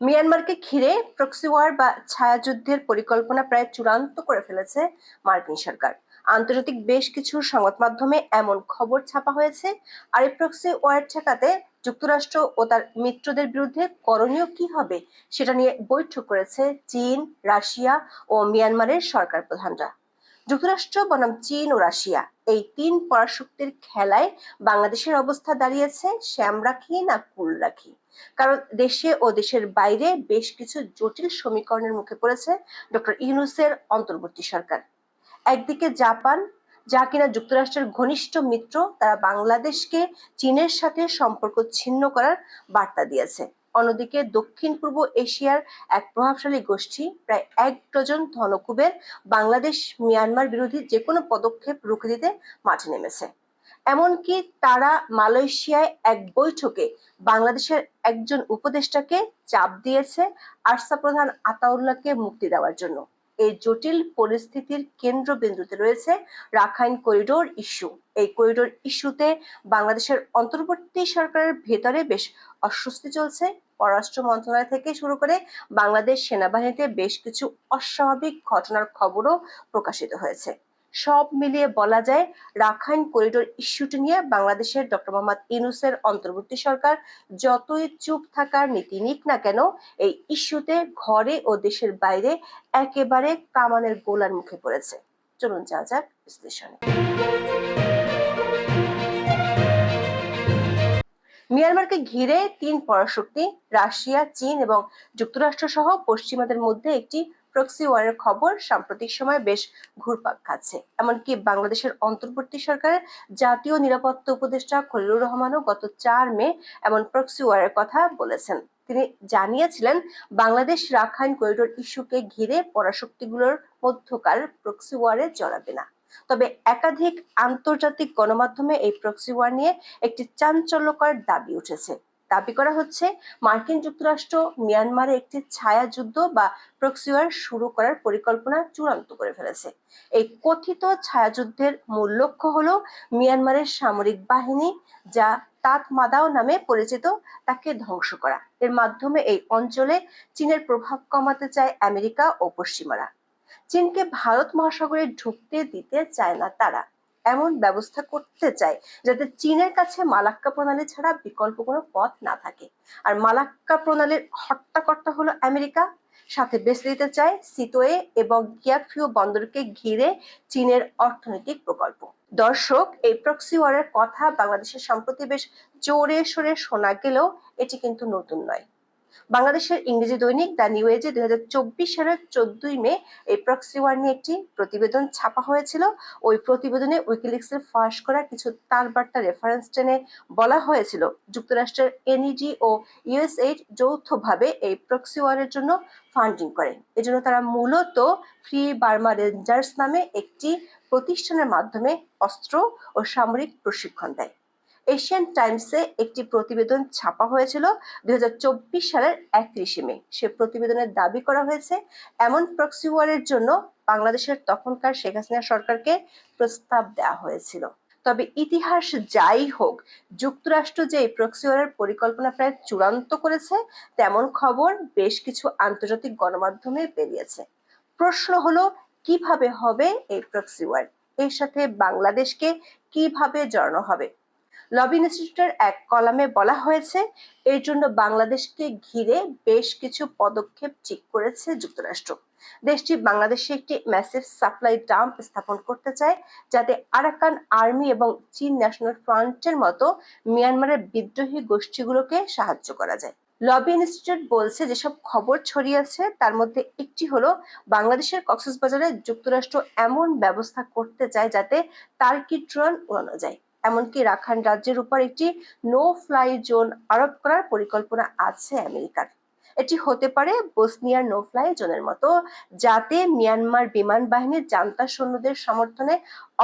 মিয়ানমারকে ঘিরে proxy war বা ছায়াযুদ্ধের পরিকল্পনা প্রায় চূড়ান্ত করে ফেলেছে মার্কিন সরকার। আন্তর্জাতিক বেশ কিছু সংবাদ মাধ্যমে এমন খবর ছাপা হয়েছে। আর এই প্রক্সি ওয়ার ঠেকাতে যুক্তরাষ্ট্র ও তার মিত্রদের বিরুদ্ধে করণীয় কি হবে, সেটা নিয়ে বৈঠক করেছে চীন, রাশিয়া ও মিয়ানমারের সরকার প্রধানরা যুক্তরাষ্ট্র, বনাম চীন ও রাশিয়া এই তিন পরাশক্তির খেলায় বাংলাদেশের অবস্থা দাঁড়িয়েছে শ্যাম রাখি না কুল রাখি কারণ দেশে ও দেশের বাইরে বেশ কিছু জটিল সমীকরণের মুখে পড়েছে ডক্টর ইউনুসের অন্তর্বর্তী সরকার। একদিকে জাপান, যা কিনা যুক্তরাষ্ট্রের ঘনিষ্ঠ মিত্র, তারা বাংলাদেশকে চীনের সাথে সম্পর্ক ছিন্ন করার বার্তা দিয়েছে। অন্যদিকে দক্ষিণ পূর্ব এশিয়ার এক প্রভাবশালী গোষ্ঠী, প্রায় এক ডজন ধনকুবের বাংলাদেশ মিয়ানমার বিরোধী যে কোনো পদক্ষেপ রুখে দিতে মাঠে নেমেছে। এমনকি তারা মালয়েশিয়ায় এক বৈঠকে বাংলাদেশের একজন উপদেষ্টাকে চাপ দিয়েছে আরসা প্রধান আতাউল্লাহকে মুক্তি দেওয়ার জন্য। এই জটিল পরিস্থিতির কেন্দ্রবিন্দুতে রয়েছে রাখাইন করিডোর ইস্যু। এই করিডোর ইস্যুতে বাংলাদেশের অন্তর্বর্তী সরকারের ভেতরে বেশ অস্বস্তি চলছে। পররাষ্ট্র মন্ত্রণালয় থেকে শুরু করে বাংলাদেশ সেনাবাহিনীতে বেশ কিছু অস্বাভাবিক ঘটনার খবরও প্রকাশিত হয়েছে। সব মিলিয়ে বলা যায়, রাখাইন করিডোর ইস্যুটি নিয়ে বাংলাদেশের ডক্টর মোহাম্মদ ইনুসের অন্তর্বর্তী সরকার যতই চুপ থাকার নীতি নিক না কেন, এই ইস্যুতে ঘরে ও দেশের বাইরে একেবারে কামানের গোলার মুখে পড়েছে। চলুন যা যাক বিশ্লেষণে। মিয়ানমারকে ঘিরে তিন পরাশক্তি, রাশিয়া, চীন এবং যুক্তরাষ্ট্র সহ পশ্চিমাদের মধ্যে একটি প্রক্সি ওয়ারের খবর সাম্প্রতিক সময় বেশ ঘুরপাক খাচ্ছে। এমনকি বাংলাদেশের অন্তর্বর্তী সরকারের জাতীয় নিরাপত্তা উপদেষ্টা খলিলুর রহমানও গত চার মে এমন প্রক্সি ওয়ারের কথা বলেছেন। তিনি জানিয়েছিলেন, বাংলাদেশ রাখাইন করিডোর ইস্যুকে ঘিরে পরাশক্তিগুলোর মধ্যকার প্রক্সি ওয়ারে জড়াবে না। তবে একাধিক আন্তর্জাতিক গণমাধ্যমে এই প্রক্সি ওয়ার নিয়ে একটি চাঞ্চল্যকর দাবি উঠেছে। দাবি করা হচ্ছে, মার্কিন যুক্তরাষ্ট্র মিয়ানমারে একটি ছায়া যুদ্ধ বা প্রক্সিওয়ার শুরু করার পরিকল্পনা চূড়ান্ত করে ফেলেছে। এই কথিত ছায়াযুদ্ধের মূল লক্ষ্য হলো মিয়ানমারের সামরিক বাহিনী, যা তাত মাদাও নামে পরিচিত, তাকে ধ্বংস করা। এর মাধ্যমে এই অঞ্চলে চীনের প্রভাব কমাতে চায় আমেরিকা ও পশ্চিমারা। চীনকে ভারত মহাসাগরে ঢুকতে দিতে চায় না তারা। এমন ব্যবস্থা করতে চায় যাতে চীনের কাছে মালাক্কা প্রণালী ছাড়া বিকল্প কোনো পথ না থাকে। আর মালাক্কা প্রণালীর হট্টাকর্তা হলো আমেরিকা। সাথে বেছে দিতে চায় সিতোয়ে এবং কিয়াকফিউ বন্দরকে ঘিরে চীনের অর্থনৈতিক প্রকল্প। দর্শক, এই প্রক্সি ওয়ারের কথা বাংলাদেশের সম্প্রতি বেশ জোরে সোরে শোনা গেলেও এটি কিন্তু নতুন নয়। বাংলাদেশের ইংরেজি দৈনিক দ্য নিউ এজে দুই হাজার চব্বিশ সালের চোদ্দই মে এই প্রক্সি ওয়ার নিয়ে একটি প্রতিবেদন ছাপা হয়েছিল। ওই প্রতিবেদনে উইকিলিক্সের ফাঁস করা কিছু তালবার্তা রেফারেন্স টেনে বলা হয়েছিল। যুক্তরাষ্ট্রের এনইডি ও ইউএসএইড যৌথভাবে এই প্রক্সি ওয়ারের জন্য ফান্ডিং করে। এজন্য তারা মূলত ফ্রি বার্মা রেঞ্জার্স নামে একটি প্রতিষ্ঠানের মাধ্যমে অস্ত্র ও সামরিক প্রশিক্ষণ দেয়। এশিয়ান টাইমসে একটি প্রতিবেদন ছাপা হয়েছিল দুই হাজার চব্বিশ সালের একত্রিশে মে। সে প্রতিবেদনের দাবি করা হয়েছে, এমন প্রক্সি ওয়ারের জন্য বাংলাদেশের তখনকার শেখ হাসিনা সরকারকে প্রস্তাব দেওয়া হয়েছিল। তবে ইতিহাস যাই হোক, যুক্তরাষ্ট্র যে এই প্রক্সি ওয়ারের পরিকল্পনা প্রায় চূড়ান্ত করেছে, তেমন খবর বেশ কিছু আন্তর্জাতিক গণমাধ্যমে বেরিয়েছে। প্রশ্ন হলো, কীভাবে হবে এই প্রক্সি ওয়ার এর সাথে বাংলাদেশকে কীভাবে জড়ানো হবে? লবি ইনস্টিটিউটের এক কলামে বলা হয়েছে, এর জন্য বাংলাদেশকে ঘিরে বেশ কিছু পদক্ষেপ ঠিক করেছে যুক্তরাষ্ট্র। দেশটি বাংলাদেশে একটি ম্যাসিভ সাপ্লাই ডাম্প স্থাপন করতে চায়, যাতে আরাকান আর্মি এবং চীন ন্যাশনাল ফ্রন্টের মতো মিয়ানমারের বিদ্রোহী গোষ্ঠীগুলোকে সাহায্য করা যায়। লবি ইনস্টিটিউট বলছে, যেসব খবর ছড়িয়েছে তার মধ্যে একটি হলো, বাংলাদেশের কক্সবাজারে যুক্তরাষ্ট্র এমন ব্যবস্থা করতে চায় যাতে তার্কি ড্রোন উড়ানো যায়। এমনকি রাখাইন রাজ্যের উপর একটি নো ফ্লাই জোন আরোপ করার পরিকল্পনা আছে আমেরিকার। এটি হতে পারে বসনিয়ার নো ফ্লাই জোনের মতো, যাতে মিয়ানমার বিমান বাহিনীর জান্তা সৈন্যদের সমর্থনে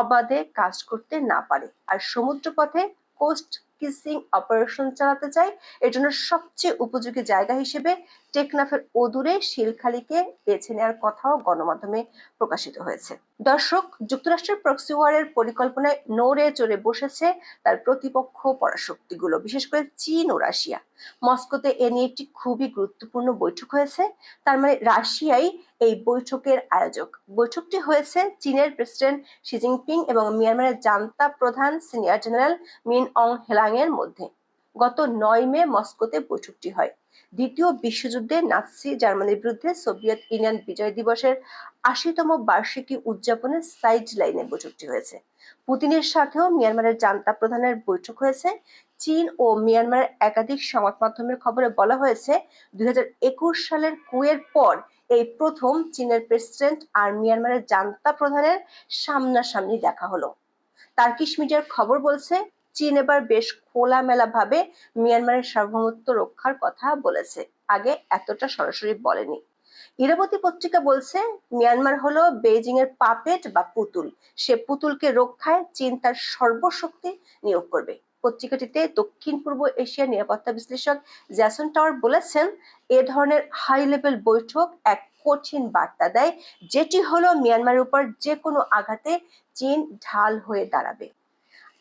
অবাধে কাজ করতে না পারে। আর সমুদ্রপথে কোস্ট কিসিং অপারেশন চালাতে চায়, এর জন্য সবচেয়ে উপযোগী জায়গা হিসেবে টেকনাফের অদূরে শিলখালিকে বেছে নেওয়ার কথাও গণমাধ্যমে প্রকাশিত হয়েছে। দর্শক, যুক্তরাষ্ট্রের প্রক্সি ওয়ারের পরিকল্পনায় নড়ে চড়ে বসেছে তার প্রতিপক্ষ পরাশক্তিগুলো, বিশেষ করে চীন ও রাশিয়া। মস্কোতে এ নিয়ে একটি খুবই গুরুত্বপূর্ণ বৈঠক হয়েছে। তার মানে রাশিয়াই এই বৈঠকের আয়োজক। বৈঠকটি হয়েছে চীনের প্রেসিডেন্ট শি জিনপিং এবং মিয়ানমারের জান্তা প্রধান senior general Min Aung Hlaing এর মধ্যে। গত নয় মে মস্কোতে বৈঠকটি হয়। দ্বিতীয় বিশ্বযুদ্ধে নাৎসি জার্মানির বিরুদ্ধে সোভিয়েত ইউনিয়ন বিজয় দিবসের আশিতম বার্ষিকী উদযাপনে সাইড লাইনে বৈঠকটি হয়েছে। পুতিনের সাথেও মিয়ানমারের জান্তা প্রধানের বৈঠক হয়েছে। চীন ও মিয়ানমারের একাধিক সংবাদ মাধ্যমের খবরে বলা হয়েছে, দুই হাজার একুশ সালের কুয়ের পর এই প্রথম চীনের প্রেসিডেন্ট আর মিয়ানমারের জান্তা প্রধানের সামনাসামনি দেখা হলো। তার্কিশ মিডিয়ার খবর বলছে চীন এবার বেশ খোলামেলা ভাবে মিয়ানমারের সার্বভৌমত্ব রক্ষার কথা বলেছে। আগে এতটা সরাসরি বলেনি। ইরাবতী পত্রিকা বলছে, মিয়ানমার হলো বেইজিং এর পাপেট বা পুতুল। সে পুতুলকে রক্ষায় চীন তার সর্বশক্তি নিয়োগ করবে। পত্রিকাটিতে দক্ষিণ পূর্ব এশিয়ার নিরাপত্তা বিশ্লেষক জ্যাসন টাওয়ার বলেছেন, এ ধরনের হাই লেভেল বৈঠক এক কঠিন বার্তা দেয়, যেটি হলো মিয়ানমারের উপর যে কোনো আঘাতে চীন ঢাল হয়ে দাঁড়াবে।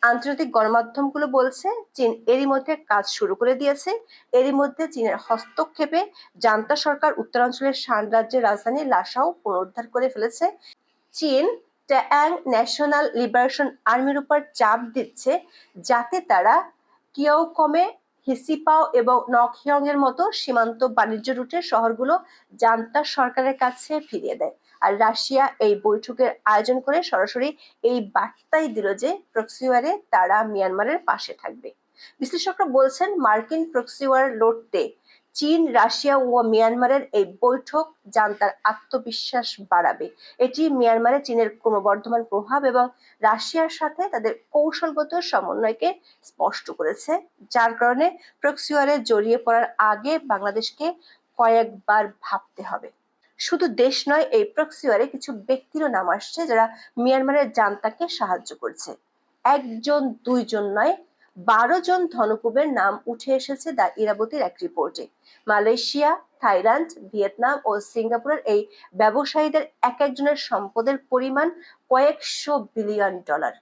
আন্তর্জাতিক গণমাধ্যমগুলো বলছে, চীন এরই মধ্যে কাজ শুরু করে দিয়েছে। এরই মধ্যে চীনের হস্তক্ষেপে জান্তা সরকার উত্তরাঞ্চলের শান রাজ্যের রাজধানী লাসাও পুনরুদ্ধার করে ফেলেছে। চীন ট্যাং ন্যাশনাল লিবারেশন আর্মির উপর চাপ দিচ্ছে, যাতে তারা কিয়াওকমে, হিসিপাও এবং নকহিয়ং এর মতো সীমান্ত বাণিজ্য রুটের শহরগুলো জান্তা সরকারের কাছে ফিরিয়ে দেয়। আর রাশিয়া এই বৈঠকের আয়োজন করে সরাসরি এই বার্তাই দিল যে প্রক্সিওয়ারে তারা মিয়ানমারের পাশে থাকবে। বিশ্লেষকরা বলছেন মার্কিন প্রক্সিওয়ার লড়তে চীন, রাশিয়া ও মিয়ানমারের এই বৈঠক জান্তার আত্মবিশ্বাস বাড়াবে। এটি মিয়ানমারে চীনের ক্রমবর্ধমান প্রভাব এবং রাশিয়ার সাথে তাদের কৌশলগত সমন্বয়কে স্পষ্ট করেছে, যার কারণে প্রক্সিওয়ারে জড়িয়ে পড়ার আগে বাংলাদেশকে কয়েকবার ভাবতে হবে। শুধু দেশ নয়, এই প্রক্সিওয়ারে কিছু ব্যক্তিরও নাম আসছে যারা মিয়ানমারের জান্তাকে সাহায্য করছে। একজন, দুইজন নয়, বারো জন ধনকুবের নাম উঠে এসেছে দা ইরাবতীর এক রিপোর্টে মালয়েশিয়া, থাইল্যান্ড, ভিয়েতনাম ও সিঙ্গাপুরের এই ব্যবসায়ীদের এক একজনের সম্পদের পরিমাণ কয়েকশো billion dollar.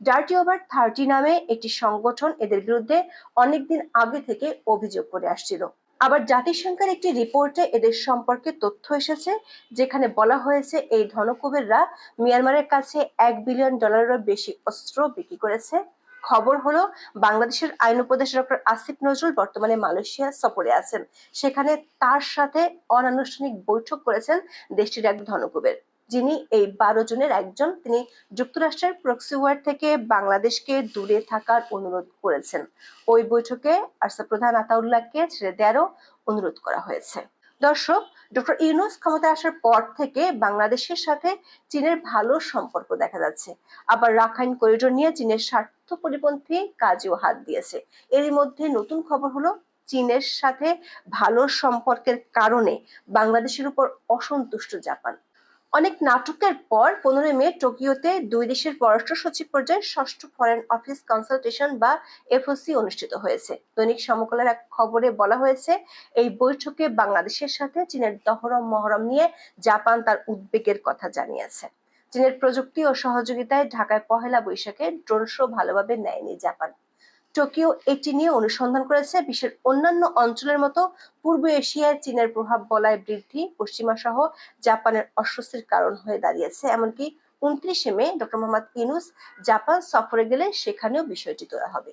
Dirty over thirty নামে একটি সংগঠন এদের বিরুদ্ধে অনেকদিন আগে থেকে অভিযোগ করে আসছিল। আবার জাতিসংঘের একটি রিপোর্টে এদের সম্পর্কে তথ্য এসেছে, যেখানে বলা হয়েছে এই ধনকুবেররা মিয়ানমারের কাছে এক বিলিয়ন ডলারেরও বেশি অস্ত্র বিক্রি করেছে। খবর হলো, বাংলাদেশের আইন উপদেশ ডক্টর আসিফ নজরুল বর্তমানে মালয়েশিয়া সফরে আছেন। সেখানে তার সাথে অনানুষ্ঠানিক বৈঠক করেছেন দেশটির এক ধনকুবের। যিনি এই বারো জনের একজন, তিনি যুক্তরাষ্ট্রের প্রক্সিওয়ার থেকে বাংলাদেশকে দূরে থাকার অনুরোধ করেছেন। ওই বৈঠকে আরসা প্রধান আতাউল্লাহকে ছেড়ে দেওয়ারও অনুরোধ করা হয়েছে। দর্শক, ডক্টর ইউনুস ক্ষমতা আসার পর থেকে বাংলাদেশের সাথে চীনের ভালো সম্পর্ক দেখা যাচ্ছে। আবার রাখাইন করিডোর নিয়ে চীনের স্বার্থ পরিপন্থী কাজেও হাত দিয়েছে। এরই মধ্যে নতুন খবর হলো, চীনের সাথে ভালো সম্পর্কের কারণে বাংলাদেশের উপর অসন্তুষ্ট জাপান। অনেক নাটকের পর পনেরোই মে টোকিওতে দুই দেশের পররাষ্ট্র সচিব পর্যায়ে ষষ্ঠ ফরেন অফিস কনসালটেশন বা এফওসি অনুষ্ঠিত হয়েছে। দৈনিক সমকালের এক খবরে বলা হয়েছে, এই বৈঠকে বাংলাদেশের সাথে চীনের দহরম মহরম নিয়ে জাপান তার উদ্বেগের কথা জানিয়েছে। চীনের প্রযুক্তি ও সহযোগিতায় ঢাকায় পহেলা বৈশাখে ড্রোন শো ভালোভাবে নেয়নি জাপান। টোকিও এটি নিয়ে অনুসন্ধান করেছে বিশ্বের অন্যান্য অঞ্চলের মতো পূর্ব এশিয়ায় চীনের প্রভাব বলায় বৃদ্ধি, পশ্চিমা সহ জাপানের অস্বস্তির কারণ হয়ে দাঁড়িয়েছে। এমনকি উনত্রিশে May doctor Mohammad Yunus Japan সফরে গেলে সেখানেও বিষয়টি তোলা হবে।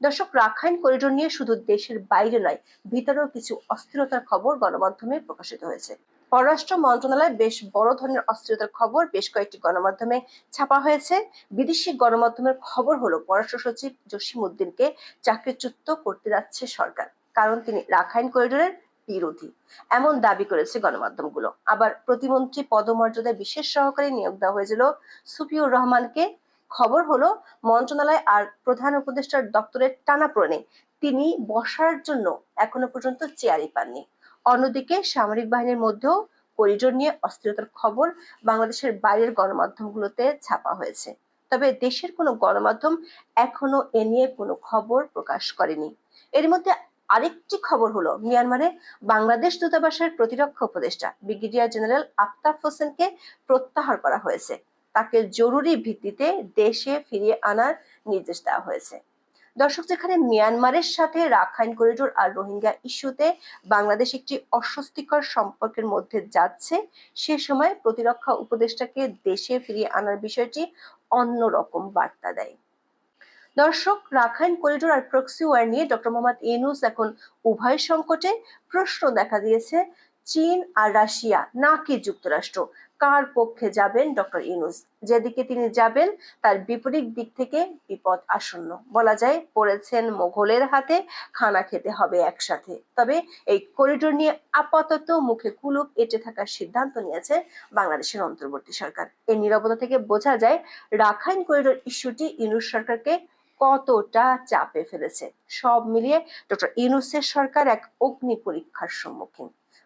দর্শক, রাখাইন করিডোর নিয়ে শুধু দেশের বাইরে নয়, ভিতরেও কিছু অস্থিরতার খবর গণমাধ্যমে প্রকাশিত হয়েছে। পররাষ্ট্র মন্ত্রণালয় বেশ বড় ধরনের অস্থিরতার খবর বেশ কয়েকটি গণমাধ্যমে ছাপা হয়েছে। বিদেশি গণমাধ্যমের খবর হলো, পররাষ্ট্র সচিব জসিম উদ্দিনকে চাকরিচ্যুত করতে যাচ্ছে সরকার, কারণ তিনি রাখাইন করিডোরের বিরোধী। এমন দাবি করেছে গণমাধ্যমগুলো। আবার প্রতিমন্ত্রী পদমর্যাদায় বিশেষ সহকারী নিয়োগ দেওয়া হয়েছিল সুফিউর রহমানকে। খবর হলো, মন্ত্রণালয় আর প্রধান উপদেষ্টার দপ্তরের টানাপ্রণে তিনি বসার জন্য এখনও পর্যন্ত চেয়ারই পাননি। অন্যদিকে সামরিক বাহিনীর মধ্যেও করিডোর নিয়ে অস্থিরতার খবর বাংলাদেশের বাইরের গণমাধ্যমগুলোতে ছাপা হয়েছে। তবে দেশের কোনো গণমাধ্যম এখনও এ নিয়ে কোনো খবর প্রকাশ করেনি। এর মধ্যে আরেকটি খবর হলো, মিয়ানমারে বাংলাদেশ দূতাবাসের প্রতিরক্ষা উপদেষ্টা, ব্রিগেডিয়ার জেনারেল আফতাব হোসেনকে প্রত্যাহার করা হয়েছে। তাকে জরুরি ভিত্তিতে দেশে ফিরিয়ে আনার নির্দেশ দেওয়া হয়েছে। দর্শক, যেখানে মিয়ানমারের সাথে রাখাইন করিডোর আর রোহিঙ্গা ইস্যুতে বাংলাদেশ একটি অস্বস্তিকর সম্পর্কের মধ্যে যাচ্ছে, সে সময় প্রতিরক্ষা উপদেষ্টাকে দেশে ফিরিয়ে আনার বিষয়টি অন্যরকম বার্তা দেয়। দর্শক, রাখাইন করিডোর আর প্রক্সি ওয়ার নিয়ে ডক্টর মোহাম্মদ ইউনুস এখন উভয় সংকটে প্রশ্ন দেখা দিয়েছে। চীন আর রাশিয়া, নাকি যুক্তরাষ্ট্র? কার পক্ষে যাবেন ডক্টর ইউনুস? যেদিকে তিনি যাবেন, তার বিপরীত দিক থেকে বিপদ আসন্ন। বলা যায়, পড়েছেন মোঘলের হাতে, খানা খেতে হবে একসাথে। তবে এই করিডোর নিয়ে আপাতত মুখে কুলুপ এঁটে থাকার সিদ্ধান্ত নিয়েছে বাংলাদেশের অন্তর্বর্তী সরকার। এই নিরবতা থেকে বোঝা যায়, রাখাইন করিডোর ইস্যুটি ইউনুস সরকারকে কতটা চাপে ফেলেছে। সব মিলিয়ে ডক্টর ইউনুসের সরকার এক অগ্নি পরীক্ষার সম্মুখীন।